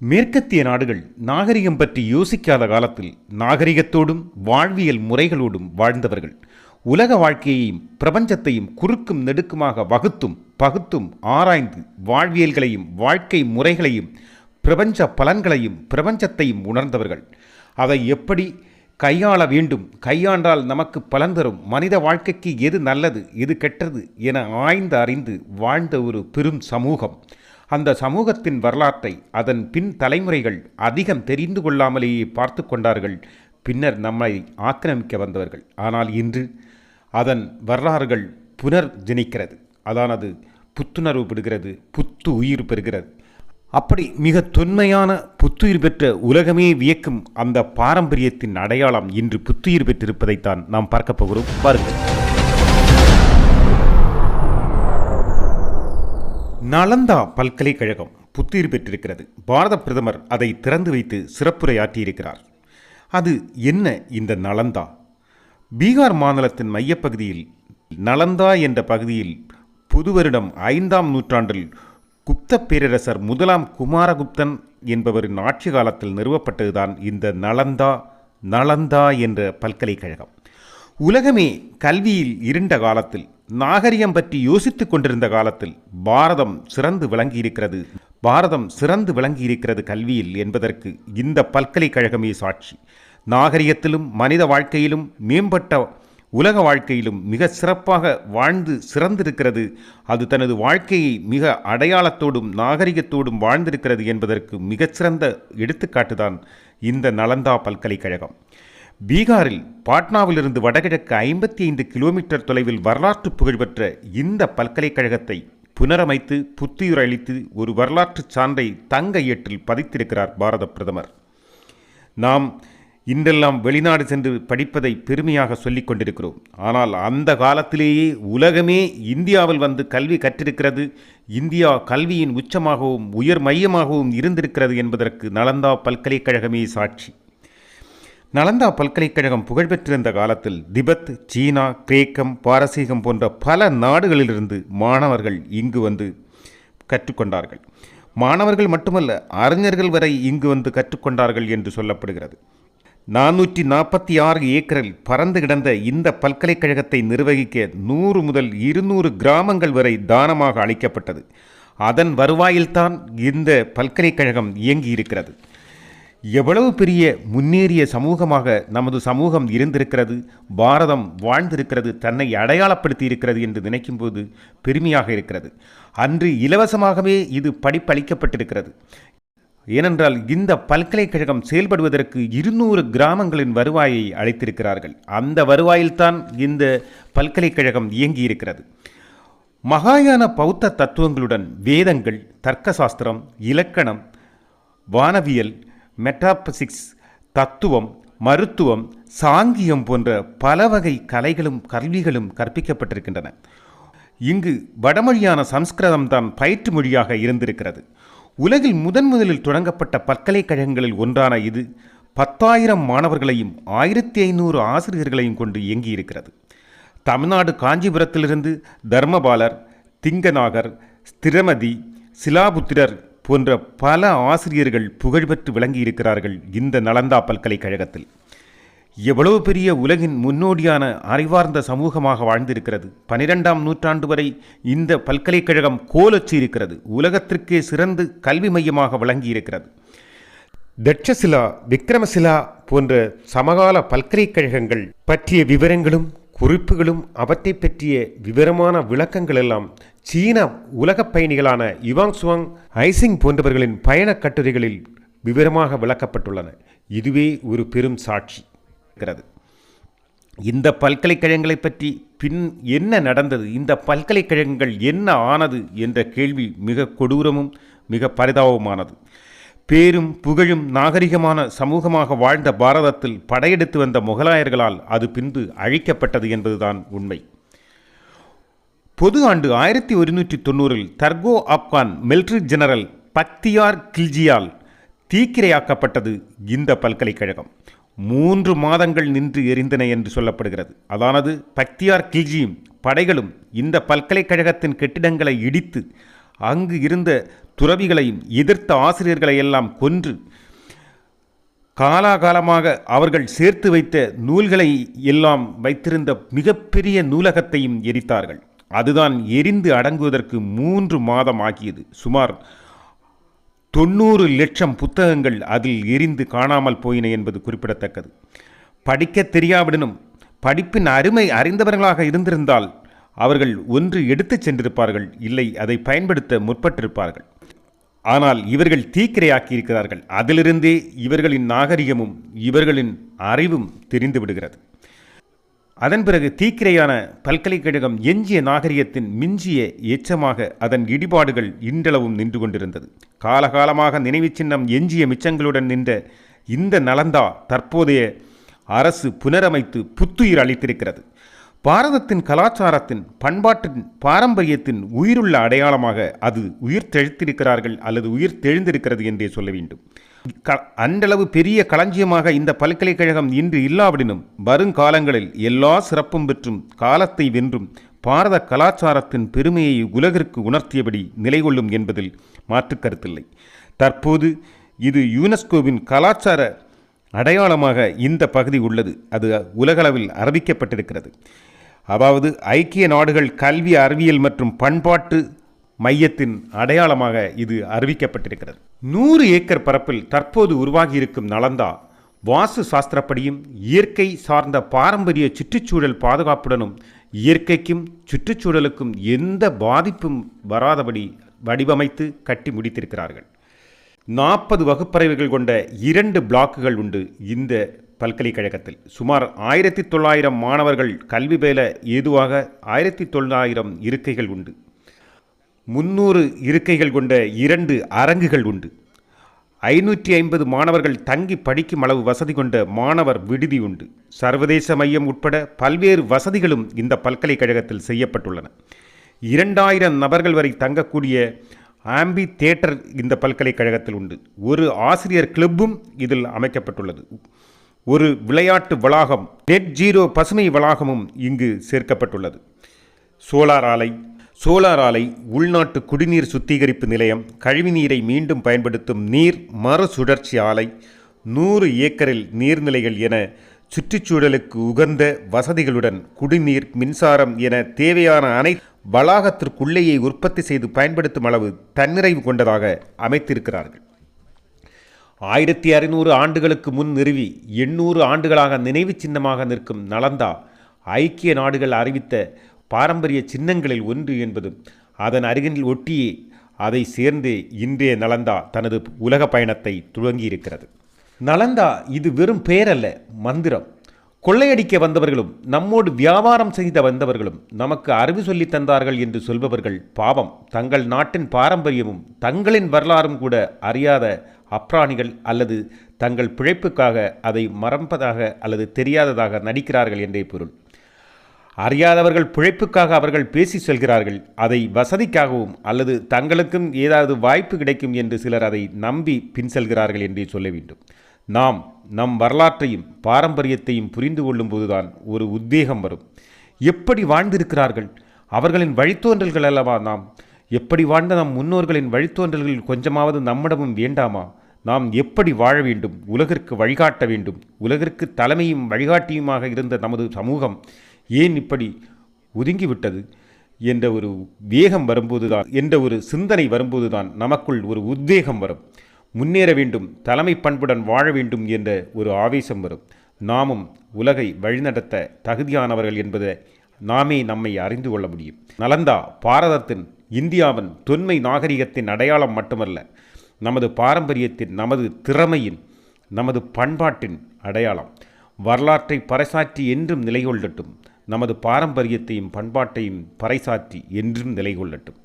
மேற்கத்திய நாடுகள் நாகரிகம் பற்றி யோசிக்காத காலத்தில் நாகரிகத்தோடும் வாழ்வியல் முறைகளோடும் வாழ்ந்தவர்கள். உலக வாழ்க்கையையும் பிரபஞ்சத்தையும் குறுக்கும் நெடுக்குமாக வகுத்தும் பகுத்தும் ஆராய்ந்து வாழ்வியல்களையும் வாழ்க்கை முறைகளையும் பிரபஞ்ச பலன்களையும் பிரபஞ்சத்தையும் உணர்ந்தவர்கள். அதை எப்படி கையாள வேண்டும்? கையாண்டால் நமக்கு பலன் தரும். மனித வாழ்க்கைக்கு எது நல்லது எது கெட்டது என ஆய்ந்து அறிந்து வாழ்ந்த ஒரு பெரும் சமூகம். அந்த சமூகத்தின் வரலாற்றை அதன் பின் தலைமுறைகள் அதிகம் தெரிந்து கொள்ளாமலேயே பார்த்து கொண்டார்கள். பின்னர் நம்மை ஆக்கிரமிக்க வந்தவர்கள். ஆனால் இன்று அதன் வரலாறுகள் புனர் ஜெனிக்கிறது அதானது புத்துணர்வு பெறுகிறது புத்து உயிர் பெறுகிறது. அப்படி மிக தொன்மையான புத்துயிர் பெற்ற உலகமே வியக்கும் அந்த பாரம்பரியத்தின் அடையாளம் இன்று புத்துயிர் பெற்றிருப்பதைத்தான் நாம் பார்க்கப் போகிறோம். பாருங்கள். நலந்தா பல்கலைக்கழகம் புத்துயிர் பெற்றிருக்கிறது. பாரத பிரதமர் அதை திறந்து வைத்து சிறப்புரையாற்றியிருக்கிறார். அது என்ன இந்த நலந்தா? பீகார் மாநிலத்தின் மையப்பகுதியில் நலந்தா என்ற பகுதியில் புது வருடம் ஐந்தாம் நூற்றாண்டில் குப்த பேரரசர் முதலாம் குமாரகுப்தன் என்பவரின் ஆட்சி காலத்தில் நிறுவப்பட்டதுதான் இந்த நலந்தா நலந்தா என்ற பல்கலைக்கழகம். உலகமே கல்வியில் இருண்ட காலத்தில் நாகரிகம் பற்றி யோசித்துக் கொண்டிருந்த காலத்தில் பாரதம் சிறந்து விளங்கியிருக்கிறது. பாரதம் சிறந்து விளங்கியிருக்கிறது கல்வியில் என்பதற்கு இந்த பல்கலைக்கழகமே சாட்சி. நாகரிகத்திலும் மனித வாழ்க்கையிலும் மேம்பட்ட உலக வாழ்க்கையிலும் மிக சிறப்பாக வாழ்ந்து சிறந்திருக்கிறது. அது தனது வாழ்க்கையை மிக அடையாளத்தோடும் நாகரிகத்தோடும் வாழ்ந்திருக்கிறது என்பதற்கு மிகச்சிறந்த எடுத்துக்காட்டுதான் இந்த நலந்தா பல்கலைக்கழகம். பீகாரில் பாட்னாவிலிருந்து வடகிழக்கு ஐம்பத்தி ஐந்து கிலோமீட்டர் தொலைவில் வரலாற்று புகழ்பெற்ற இந்த பல்கலைக்கழகத்தை புனரமைத்து புத்துயிர் அளித்து ஒரு வரலாற்று சான்றை தங்க ஏற்றில் பதித்திருக்கிறார் பாரத பிரதமர். நாம் இன்றெல்லாம் வெளிநாடு சென்று படிப்பதை பெருமையாக சொல்லிக் கொண்டிருக்கிறோம். ஆனால் அந்த காலத்திலேயே உலகமே இந்தியாவில் வந்து கல்வி கற்றிருக்கிறது. இந்தியா கல்வியின் உச்சமாகவும் உயர் மையமாகவும் இருந்திருக்கிறது என்பதற்கு நலந்தா பல்கலைக்கழகமே சாட்சி. நலந்தா பல்கலைக்கழகம் புகழ்பெற்றிருந்த காலத்தில் திபெத் சீனா கிரேக்கம் பாரசீகம் போன்ற பல நாடுகளிலிருந்து மாணவர்கள் இங்கு வந்து கற்றுக்கொண்டார்கள். மாணவர்கள் மட்டுமல்ல அறிஞர்கள் வரை இங்கு வந்து கற்றுக்கொண்டார்கள் என்று சொல்லப்படுகிறது. நானூற்றி நாற்பத்தி ஆறு ஏக்கரில் பறந்து கிடந்த இந்த பல்கலைக்கழகத்தை நிர்வகிக்க நூறு முதல் இருநூறு கிராமங்கள் வரை தானமாக அளிக்கப்பட்டது. அதன் வருவாயில்தான் இந்த பல்கலைக்கழகம் இயங்கியிருக்கிறது. எவ்வளவு பெரிய முன்னேறிய சமூகமாக நமது சமூகம் இருந்திருக்கிறது பாரதம் வாழ்ந்திருக்கிறது தன்னை அடையாளப்படுத்தி இருக்கிறது என்று நினைக்கும்போது பெருமையாக இருக்கிறது. அன்று இலவசமாகவே இது படிப்பளிக்கப்பட்டிருக்கிறது. ஏனென்றால் இந்த பல்கலைக்கழகம் செயல்படுவதற்கு இருநூறு கிராமங்களின் வருவாயை அளித்திருக்கிறார்கள். அந்த வருவாயில்தான் இந்த பல்கலைக்கழகம் இயங்கியிருக்கிறது. மகாயான பௌத்த தத்துவங்களுடன் வேதங்கள் தர்க்கசாஸ்திரம் இலக்கணம் வானவியல் மெட்டாபசிக்ஸ் தத்துவம் மருத்துவம் சாங்கியம் போன்ற பல வகை கலைகளும் கல்விகளும் கற்பிக்கப்பட்டிருக்கின்றன. இங்கு வடமொழியான சம்ஸ்கிருதம் தான் பயிற்று மொழியாக இருந்திருக்கிறது. உலகில் முதன் முதலில் தொடங்கப்பட்ட பல்கலைக்கழகங்களில் ஒன்றான இது பத்தாயிரம் மாணவர்களையும் ஆயிரத்தி ஐநூறு ஆசிரியர்களையும் கொண்டு இயங்கியிருக்கிறது. தமிழ்நாடு காஞ்சிபுரத்திலிருந்து தர்மபாலர் திங்கநாகர் ஸ்திரமதி சிலாபுத்திரர் போன்ற பல ஆசிரியர்கள் புகழ்பெற்று விளங்கியிருக்கிறார்கள் இந்த நலந்தா பல்கலைக்கழகத்தில். எவ்வளவு பெரிய உலகின் முன்னோடியான அறிவார்ந்த சமூகமாக வாழ்ந்திருக்கிறது. பனிரெண்டாம் நூற்றாண்டு வரை இந்த பல்கலைக்கழகம் கோலொச்சி இருக்கிறது உலகத்திற்கே சிறந்து கல்வி மையமாக விளங்கியிருக்கிறது. தட்சசிலா விக்ரமசிலா போன்ற சமகால பல்கலைக்கழகங்கள் பற்றிய விவரங்களும் குறிப்புகளும் அவற்றை பற்றிய விவரமான விளக்கங்கள் எல்லாம் சீன உலகப் பயணிகளான யுவாங் சுவாங் ஐசிங் போன்றவர்களின் பயணக் கட்டுரைகளில் விவரமாக விளக்கப்பட்டுள்ளன. இதுவே ஒரு பெரும் சாட்சி இருக்கிறது இந்த பல்கலைக்கழகங்களை பற்றி பின் என்ன நடந்தது? இந்த பல்கலைக்கழகங்கள் என்ன ஆனது? என்ற கேள்வி மிக கொடூரமும் மிக பரிதாபமானது. பேரும் புகழும் நாகரிகமான சமூகமாக வாழ்ந்த பாரதத்தில் படையெடுத்து வந்த முகலாயர்களால் அது பின்பு அழிக்கப்பட்டது என்பதுதான் உண்மை. பொது ஆண்டு ஆயிரத்தி ஒருநூற்றி தொண்ணூறில் தர்கோ ஆப்கான் மிலிட்ரி ஜெனரல் பக்தியார் கில்ஜியால் தீக்கிரையாக்கப்பட்டது இந்த பல்கலைக்கழகம். மூன்று மாதங்கள் நின்று எரிந்தன என்று சொல்லப்படுகிறது. அதானது பக்தியார் கில்ஜியும் படைகளும் இந்த பல்கலைக்கழகத்தின் கெட்டிடங்களை இடித்து அங்கு இருந்த துறவிகளையும் எதிர்த்த ஆசிரியர்களை எல்லாம் கொன்று காலாகாலமாக அவர்கள் சேர்த்து வைத்த நூல்களை எல்லாம் வைத்திருந்த மிகப்பெரிய நூலகத்தையும் எரித்தார்கள். அதுதான் எரிந்து அடங்குவதற்கு மூன்று மாதம் ஆகியது. சுமார் தொண்ணூறு லட்சம் புத்தகங்கள் அதில் எரிந்து காணாமல் போயின என்பது குறிப்பிடத்தக்கது. படிக்க தெரியாவிடனும் படிப்பின் அருமை அறிந்தவர்களாக இருந்திருந்தால் அவர்கள் ஒன்று எடுத்துச் சென்றிருப்பார்கள் இல்லை அதை பயன்படுத்த முற்பட்டிருப்பார்கள். ஆனால் இவர்கள் தீக்கிரையாக்கியிருக்கிறார்கள். அதிலிருந்தே இவர்களின் நாகரிகமும் இவர்களின் அறிவும் தெரிந்து விடுகிறது. அதன் பிறகு தீக்கிரையான பல்கலைக்கழகம் எஞ்சிய நாகரிகத்தின் மிஞ்சிய எச்சமாக அதன் இடிபாடுகள் இன்றளவும் நின்று கொண்டிருந்தது. காலகாலமாக நினைவு சின்னம் எஞ்சிய மிச்சங்களுடன் நின்ற இந்த நலந்தா தற்போதைய அரசு புனரமைத்து புத்துயிர் அளித்திருக்கிறது. பாரதத்தின் கலாச்சாரத்தின் பண்பாட்டின் பாரம்பரியத்தின் உயிருள்ள அடையாளமாக அது உயிர் தெழுத்திருக்கிறார்கள் அல்லது உயிர் தெழுந்திருக்கிறது என்றே சொல்ல வேண்டும். அன்றளவு பெரிய களஞ்சியமாக இந்த பல்கலைக்கழகம் இன்று இல்லாவிடனும் வருங்காலங்களில் எல்லா சிறப்பும் பெற்றும் காலத்தை வென்றும் பாரத கலாச்சாரத்தின் பெருமையை உலகிற்கு உணர்த்தியபடி நிலை கொள்ளும் என்பதில் மாற்றுக்கருத்தில்லை தற்போது இது யுனெஸ்கோவின் கலாச்சார அடையாளமாக இந்த பகுதி உள்ளது. அது உலகளவில் அறிவிக்கப்பட்டிருக்கிறது. அதாவது ஐக்கிய நாடுகள் கல்வி அறிவியல் மற்றும் பண்பாட்டு மையத்தின் அடையாளமாக இது அறிவிக்கப்பட்டிருக்கிறது. நூறு ஏக்கர் பரப்பில் தற்போது உருவாகியிருக்கும் நலந்தா வாஸ்து சாஸ்திரப்படியும் இயற்கை சார்ந்த பாரம்பரிய சுற்றுச்சூழல் பாதுகாப்புடனும் இயற்கைக்கும் சுற்றுச்சூழலுக்கும் எந்த பாதிப்பும் வராதபடி வடிவமைத்து கட்டி முடித்திருக்கிறார்கள். நாற்பது வகுப்பறைவுகள் கொண்ட இரண்டு பிளாக்குகள் உண்டு இந்த பல்கலைக்கழகத்தில். சுமார் ஆயிரத்தி தொள்ளாயிரம் மாணவர்கள் கல்வி பயில ஏதுவாக ஆயிரத்தி தொள்ளாயிரம் இருக்கைகள் உண்டு. முன்னூறு இருக்கைகள் கொண்ட இரண்டு அரங்குகள் உண்டு. ஐநூற்றி ஐம்பது மாணவர்கள் தங்கி படிக்கும் அளவு வசதி கொண்ட மாணவர் விடுதி உண்டு. சர்வதேச மையம் உட்பட பல்வேறு வசதிகளும் இந்த பல்கலைக்கழகத்தில் செய்யப்பட்டுள்ளன. இரண்டாயிரம் நபர்கள் வரை தங்கக்கூடிய ஆம்பி தேட்டர் இந்த பல்கலைக்கழகத்தில் உண்டு. ஒரு ஆசிரியர் கிளப்பும் இதில் அமைக்கப்பட்டுள்ளது. ஒரு விளையாட்டு வளாகம் நெட் ஜீரோ பசுமை வளாகமும் இங்கு சேர்க்கப்பட்டுள்ளது. சோலார் ஆலை சோலார் ஆலை உள்நாட்டு குடிநீர் சுத்திகரிப்பு நிலையம் கழிவுநீரை மீண்டும் பயன்படுத்தும் நீர் மறுசுழற்சி ஆலை நூறு ஏக்கரில் நீர்நிலைகள் என சுற்றுச்சூழலுக்கு உகந்த வசதிகளுடன் குடிநீர் மின்சாரம் என தேவையான அனை வளாகத்திற்குள்ளேயே உற்பத்தி செய்து பயன்படுத்தும் அளவு தன்னிறைவு கொண்டதாக அமைத்திருக்கிறார்கள். ஆயிரத்தி அறுநூறு ஆண்டுகளுக்கு முன் நிறுவி எண்ணூறு ஆண்டுகளாக நினைவு சின்னமாக நிற்கும் நலந்தா ஐக்கிய நாடுகள் அறிவித்த பாரம்பரிய சின்னங்களில் ஒன்று என்பதும் அதன் அருகில் ஒட்டியே அதை சேர்ந்து இன்றைய நலந்தா தனது உலக பயணத்தை துவங்கியிருக்கிறது. நலந்தா இது வெறும் பெயரல்ல மந்திரம். கொள்ளையடிக்க வந்தவர்களும் நம்மோடு வியாபாரம் செய்த வந்தவர்களும் நமக்கு அறிவு சொல்லித் தந்தார்கள் என்று சொல்பவர்கள் பாவம். தங்கள் நாட்டின் பாரம்பரியமும் தங்களின் வரலாறும் கூட அறியாத அப்ராணிகள் அல்லது தங்கள் பிழைப்புக்காக அதை மறப்பதாக அல்லது தெரியாததாக நடிக்கிறார்கள் என்றே பொருள். அறியாதவர்கள் பிழைப்புக்காக அவர்கள் பேசி செல்கிறார்கள். அதை வசதிக்காகவும் அல்லது தங்களுக்கும் ஏதாவது வாய்ப்பு கிடைக்கும் என்று சிலர் அதை நம்பி பின் செல்கிறார்கள் என்றே சொல்ல வேண்டும். நாம் நம் வரலாற்றையும் பாரம்பரியத்தையும் புரிந்து கொள்ளும்போதுதான் ஒரு உத்வேகம் வரும். எப்படி வாழ்ந்திருக்கிறார்கள்? அவர்களின் வழித்தோன்றல்கள் அல்லவா நாம்? எப்படி வாழ்ந்த நம் முன்னோர்களின் வழித்தோன்றல்கள் கொஞ்சமாவது நம்மிடமும் வேண்டாமா? நாம் எப்படி வாழ வேண்டும்? உலகிற்கு வழிகாட்ட வேண்டும். உலகிற்கு தலைமையும் வழிகாட்டியுமாக இருந்த நமது சமூகம் ஏன் இப்படி ஒதுங்கிவிட்டது? என்ற ஒரு வேகம் வரும்போதுதான் என்ற ஒரு சிந்தனை வரும்போதுதான் நமக்குள் ஒரு உத்வேகம் வரும். முன்னேற வேண்டும் தலைமை பண்புடன் வாழ வேண்டும் என்ற ஒரு ஆவேசம் வரும். நாமும் உலகை வழிநடத்த தகுதியானவர்கள் என்பதை நாமே நம்மை அறிந்து கொள்ள முடியும். நலந்தா பாரதத்தின் இந்தியாவின் தொன்மை நாகரிகத்தின் அடையாளம் மட்டுமல்ல நமது பாரம்பரியத்தின் நமது திறமையின் நமது பண்பாட்டின் அடையாளம். வரலாற்றை பறைசாற்றி என்றும் நிலை கொள்ளட்டும் நமது பாரம்பரியத்தையும் பண்பாட்டையும் பறைசாற்றி என்றும் நிலை கொள்ளட்டும்